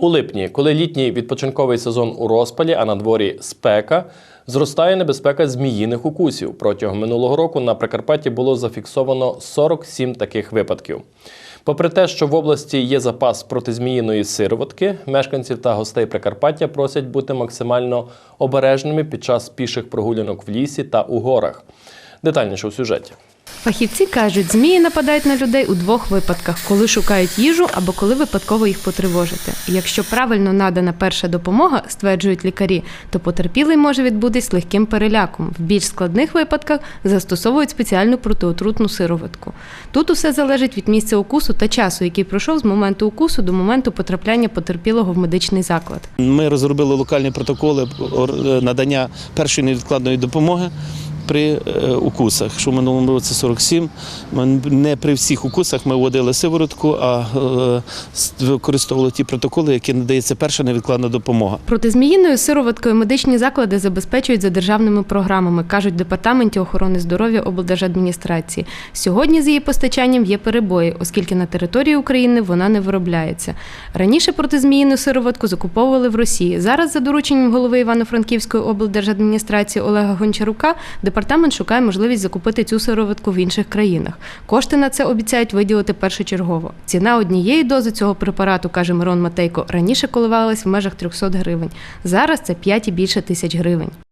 У липні, коли літній відпочинковий сезон у розпалі, а на дворі спека, зростає небезпека зміїних укусів. Протягом минулого року на Прикарпатті було зафіксовано 47 таких випадків. Попри те, що в області є запас протизміїної сироватки, мешканців та гостей Прикарпаття просять бути максимально обережними під час піших прогулянок в лісі та у горах. Детальніше у сюжеті. Фахівці кажуть, змії нападають на людей у двох випадках: коли шукають їжу або коли випадково їх потривожити. Якщо правильно надана перша допомога, стверджують лікарі, то потерпілий може відбутись легким переляком. В більш складних випадках застосовують спеціальну протиотрутну сироватку. Тут усе залежить від місця укусу та часу, який пройшов з моменту укусу до моменту потрапляння потерпілого в медичний заклад. Ми розробили локальні протоколи надання першої невідкладної допомоги. При е, укусах, що в минулому році 47, ми не при всіх укусах ми вводили сиворотку, а е, використовували ті протоколи, які надається перша невідкладна допомога. Протизміїною сироваткою медичні заклади забезпечують за державними програмами, кажуть в департаменті охорони здоров'я облдержадміністрації. Сьогодні з її постачанням є перебої, оскільки на території України вона не виробляється. Раніше протизміїну сироватку закуповували в Росії. Зараз, за дорученням голови Івано-Франківської облдержадміністрації Олега Гончарука, департамент шукає можливість закупити цю сироватку в інших країнах. Кошти на це обіцяють виділити першочергово. Ціна однієї дози цього препарату, каже Мирон Матейко, раніше коливалась в межах 300 гривень. Зараз це 5 і більше тисяч гривень.